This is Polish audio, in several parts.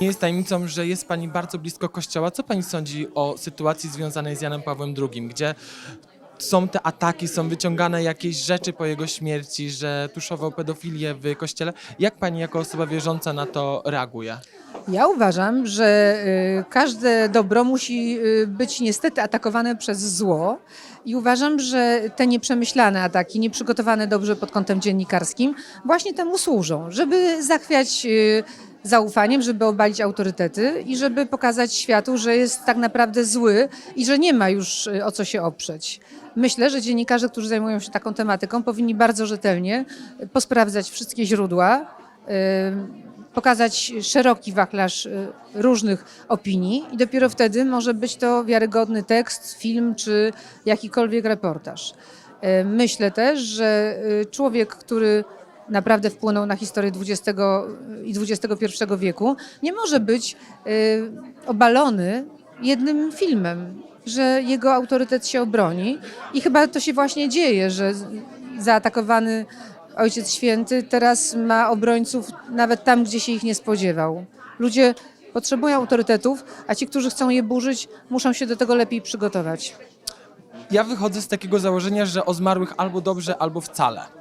Nie jest tajemnicą, że jest Pani bardzo blisko Kościoła. Co Pani sądzi o sytuacji związanej z Janem Pawłem II, gdzie są te ataki, są wyciągane jakieś rzeczy po jego śmierci, że tuszował pedofilię w Kościele? Jak Pani jako osoba wierząca na to reaguje? Ja uważam, że y, każde dobro musi y, być niestety atakowane przez zło i uważam, że te nieprzemyślane ataki, nieprzygotowane dobrze pod kątem dziennikarskim, właśnie temu służą, żeby zachwiać y, zaufaniem, żeby obalić autorytety i żeby pokazać światu, że jest tak naprawdę zły i że nie ma już y, o co się oprzeć. Myślę, że dziennikarze, którzy zajmują się taką tematyką, powinni bardzo rzetelnie posprawdzać wszystkie źródła, y, pokazać szeroki wachlarz y, różnych opinii i dopiero wtedy może być to wiarygodny tekst, film czy jakikolwiek reportaż. Y, Myślę też, że y, człowiek, który naprawdę wpłynął na historię XX i XXI wieku, nie może być y, obalony jednym filmem, że jego autorytet się obroni i chyba to się właśnie dzieje, że zaatakowany Ojciec Święty teraz ma obrońców nawet tam, gdzie się ich nie spodziewał. Ludzie potrzebują autorytetów, a ci, którzy chcą je burzyć, muszą się do tego lepiej przygotować. Ja wychodzę z takiego założenia, że o zmarłych albo dobrze, albo wcale.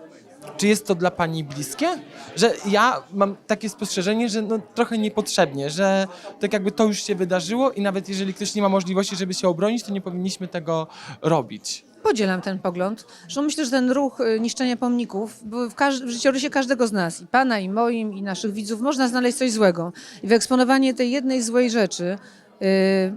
Czy jest to dla Pani bliskie? Że ja mam takie spostrzeżenie, że no, trochę niepotrzebnie, że tak jakby to już się wydarzyło i nawet jeżeli ktoś nie ma możliwości, żeby się obronić, to nie powinniśmy tego robić. Podzielam ten pogląd, że myślę, że ten ruch y, niszczenia pomników, w, każ- w życiorysie każdego z nas, i pana, i moim, i naszych widzów, można znaleźć coś złego. I wyeksponowanie tej jednej złej rzeczy,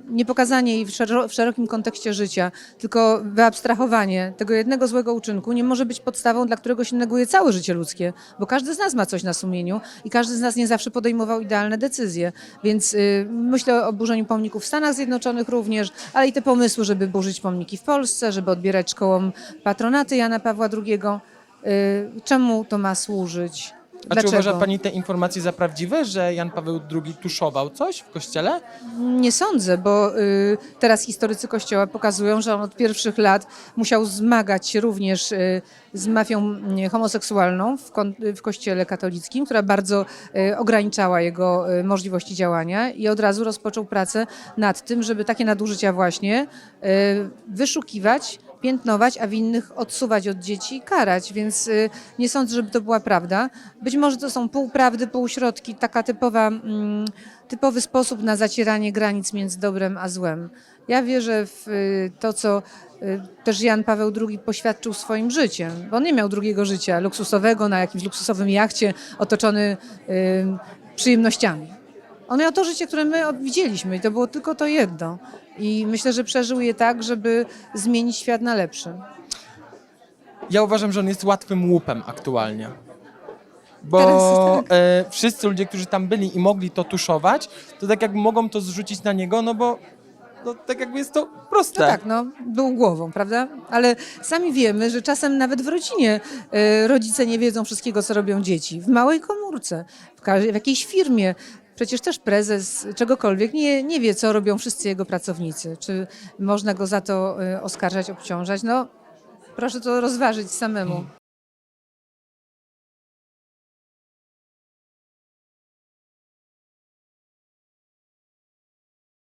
nie pokazanie jej w szerokim kontekście życia, tylko wyabstrahowanie tego jednego złego uczynku nie może być podstawą, dla którego się neguje całe życie ludzkie, bo każdy z nas ma coś na sumieniu i każdy z nas nie zawsze podejmował idealne decyzje. Więc y, myślę o burzeniu pomników w Stanach Zjednoczonych również, ale i te pomysły, żeby burzyć pomniki w Polsce, żeby odbierać szkołom patronaty Jana Pawła II. Y, czemu to ma służyć? A Dlaczego? czy uważa Pani te informacje za prawdziwe, że Jan Paweł II tuszował coś w kościele? Nie sądzę, bo y, teraz historycy Kościoła pokazują, że on od pierwszych lat musiał zmagać się również y, z mafią y, homoseksualną w, kon, w Kościele katolickim, która bardzo y, ograniczała jego y, możliwości działania i od razu rozpoczął pracę nad tym, żeby takie nadużycia właśnie y, wyszukiwać, piętnować, a winnych odsuwać od dzieci i karać, więc y, nie sądzę, żeby to była prawda. Być może to są półprawdy, półśrodki, taka typowa, mm, typowy sposób na zacieranie granic między dobrem a złem. Ja wierzę w y, to, co y, też Jan Paweł II poświadczył swoim życiem, bo on nie miał drugiego życia luksusowego na jakimś luksusowym jachcie otoczony przyjemnościami. On miał to życie, które my widzieliśmy i to było tylko to jedno. I myślę, że przeżył je tak, żeby zmienić świat na lepszy. Ja uważam, że on jest łatwym łupem aktualnie. Bo Teraz tak. e, wszyscy ludzie, którzy tam byli i mogli to tuszować, to tak jakby mogą to zrzucić na niego, no bo no, tak jakby jest to proste. No tak, no, był głową, prawda? Ale sami wiemy, że czasem nawet w rodzinie e, rodzice nie wiedzą wszystkiego, co robią dzieci. W małej komórce, w, w jakiejś firmie. Przecież też prezes czegokolwiek nie, nie wie, co robią wszyscy jego pracownicy. Czy można go za to e, oskarżać, obciążać? No, proszę to rozważyć samemu.